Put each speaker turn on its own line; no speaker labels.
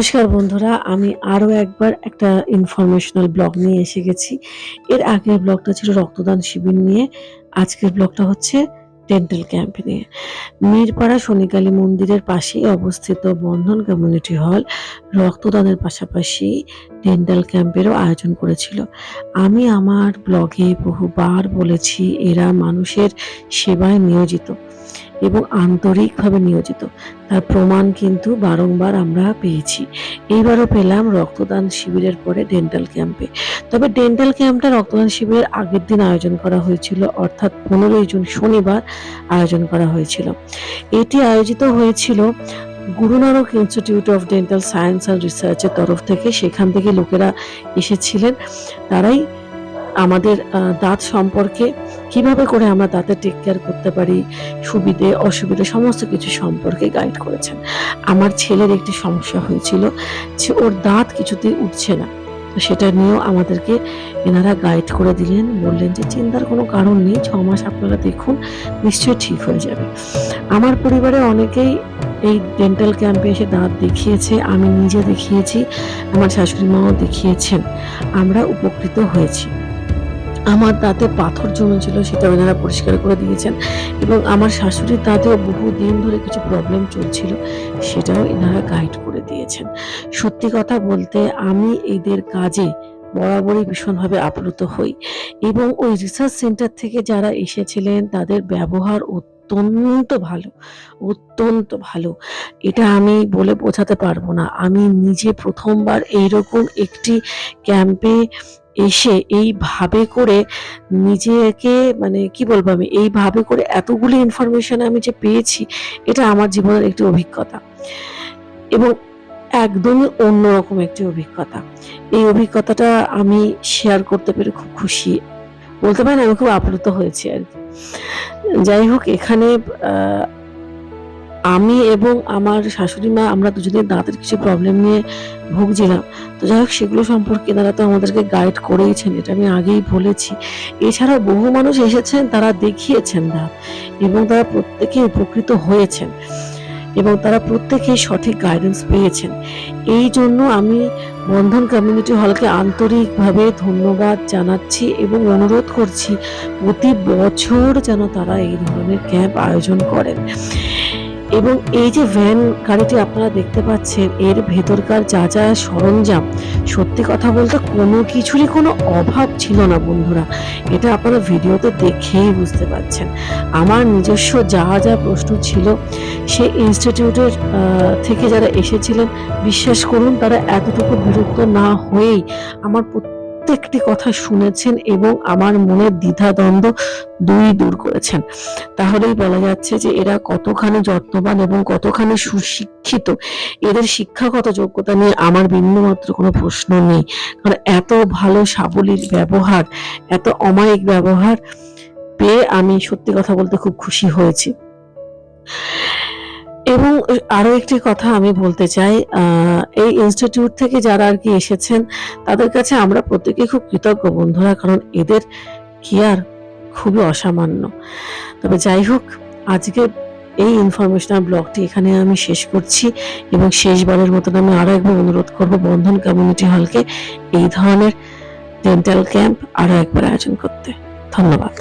নমস্কার বন্ধুরা, আমি আরও একবার একটা ইনফরমেশনাল ব্লগ নিয়ে এসে গেছি। এর আগের ব্লগটা ছিল রক্তদান শিবির নিয়ে। আজকের ব্লগটা হচ্ছে ডেন্টাল ক্যাম্প নিয়ে। মিরপাড়া শনিকালী মন্দিরের পাশেই অবস্থিত বন্ধন কমিউনিটি হল রক্তদানের পাশাপাশি ডেন্টাল ক্যাম্পেরও আয়োজন করেছিল। আমি আমার ব্লগে বহুবার বলেছি, এরা মানুষের সেবায় নিয়োজিত। এবং আন্তরিকভাবে নিয়োজিত। তার প্রমাণ কিন্তু বারংবার আমরা পেয়েছি। এইবারও পেলাম রক্তদান শিবিরের পরে ডেন্টাল ক্যাম্পে তবে ডেন্টাল ক্যাম্পটা রক্তদান শিবিরের আগের দিন আয়োজন করা হয়েছিল, অর্থাৎ পনেরোই জুন শনিবার আয়োজন করা হয়েছিল। এটি আয়োজিত হয়েছিল Guru Nanak institute of dental science and রিসার্চের তরফ থেকে। সেখান থেকে লোকেরা এসেছিলেন। তারাই আমাদের দাঁত সম্পর্কে কীভাবে করে আমরা দাঁতের টেক কেয়ার করতে পারি, সুবিধে, অসুবিধে, সমস্ত কিছু সম্পর্কে গাইড করেছেন। আমার ছেলের একটি সমস্যা হয়েছিল যে ওর দাঁত কিছুতেই উঠছে না। তো সেটা নিয়েও আমাদেরকে এনারা গাইড করে দিলেন, বললেন যে চিন্তার কোনো কারণ নেই, ছ মাস আপনারা দেখুন, নিশ্চয়ই ঠিক হয়ে যাবে। আমার পরিবারে অনেকেই এই ডেন্টাল ক্যাম্পে এসে দাঁত দেখিয়েছে, আমি নিজে দেখিয়েছি, আমার শাশুড়ি মাও দেখিয়েছেন, আমরা উপকৃত হয়েছি। আমার দাঁতে পাথর জমেছিল, সেটা ওনারা পরিষ্কার করে দিয়েছেন এবং আমার শাশুড়ির দাঁতেও বহু দিন ধরে কিছু প্রবলেম চলছিল, সেটাও এনারা গাইড করে দিয়েছেন। সত্যি কথা বলতে আমি এদের কাজে বরাবরই ভীষণভাবে আপ্লুত হই এবং ওই রিসার্চ সেন্টার থেকে যারা এসেছিলেন, তাদের ব্যবহার অত্যন্ত ভালো, অত্যন্ত ভালো। এটা আমি বলে বোঝাতে পারব না। আমি নিজে প্রথমবার এইরকম একটি ক্যাম্পে এসে এইভাবে করে নিজেকে মানে কি বলব আমি, এইভাবে করে এতগুলি ইনফরমেশন আমি যে পেয়েছি, এটা আমার জীবনের একটি অভিজ্ঞতা। এবং একদমই অন্যরকম একটি অভিজ্ঞতা। এই অভিজ্ঞতাটা আমি শেয়ার করতে পেরে খুব খুশি। বলতে পারেন আমি খুব আপ্লুত হয়েছি আর কি। যাই হোক এখানে আমি এবং আমার শাশুড়ি মা আমরা দুজনের দাঁতের কিছু প্রবলেম নিয়ে ভুগছিলাম। তো যাই হোক সেগুলো সম্পর্কে তারা তো আমাদেরকে গাইড করেইছেন, এটা আমি আগেই বলেছি। এছাড়াও বহু মানুষ এসেছেন, তারা দেখিয়েছেন দাঁত এবং তারা প্রত্যেকে উপকৃত হয়েছেন। এবং তারা প্রত্যেকেই সঠিক গাইডেন্স পেয়েছেন। এই জন্য আমি বন্ধন কমিউনিটি হলকে আন্তরিকভাবে ধন্যবাদ জানাচ্ছি এবং অনুরোধ করছি, প্রতি বছর যেন তারা এই ধরনের ক্যাম্প আয়োজন করেন। এবং এই যে ভ্যান গাড়িটি আপনারা দেখতে পাচ্ছেন, এর ভেতরকার যা যা সরঞ্জাম, সত্যি কথা বলতে কোনো কিছুরই কোনো অভাব ছিল না বন্ধুরা। এটা আপনারা ভিডিওতে দেখেই বুঝতে পারছেন। আমার নিজস্ব যা যা প্রশ্ন ছিল, সে ইনস্টিটিউটের থেকে যারা এসেছিলেন, বিশ্বাস করুন, তারা এতটুকু বিরক্ত না হয়েই আমার প্রত্যেকটি কথা শুনেছেন এবং আমার মনের দ্বিধাদ্বন্দ্ব দুই দূর করেছেন। তাহলেই বলা যাচ্ছে যে এরা কতখানি যত্নবান এবং কতখানি সুশিক্ষিত। এদের শিক্ষাগত যোগ্যতা নিয়ে আমার বিন্দুমাত্র কোনো প্রশ্ন নেই। কারণ এত ভালো সাবলীর ব্যবহার, এত অমায়িক ব্যবহার পেয়ে আমি সত্যি কথা বলতে খুব খুশি হয়েছি। এবং আরও একটি কথা আমি বলতে চাই এই ইনস্টিটিউট থেকে যারা আর কি এসেছেন, তাদের কাছে আমরা প্রত্যেকে খুব কৃতজ্ঞ বন্ধুরা, কারণ এদের কেয়ার খুবই অসামান্য। তবে যাই হোক, আজকে এই ইনফরমেশনাল ব্লগটি এখানে আমি শেষ করছি এবং শেষবারের মতন আমি আরও একবার অনুরোধ করব বন্ধন কমিউনিটি হলকে এই ধরনের ডেন্টাল ক্যাম্প আরও একবার আয়োজন করতে। ধন্যবাদ।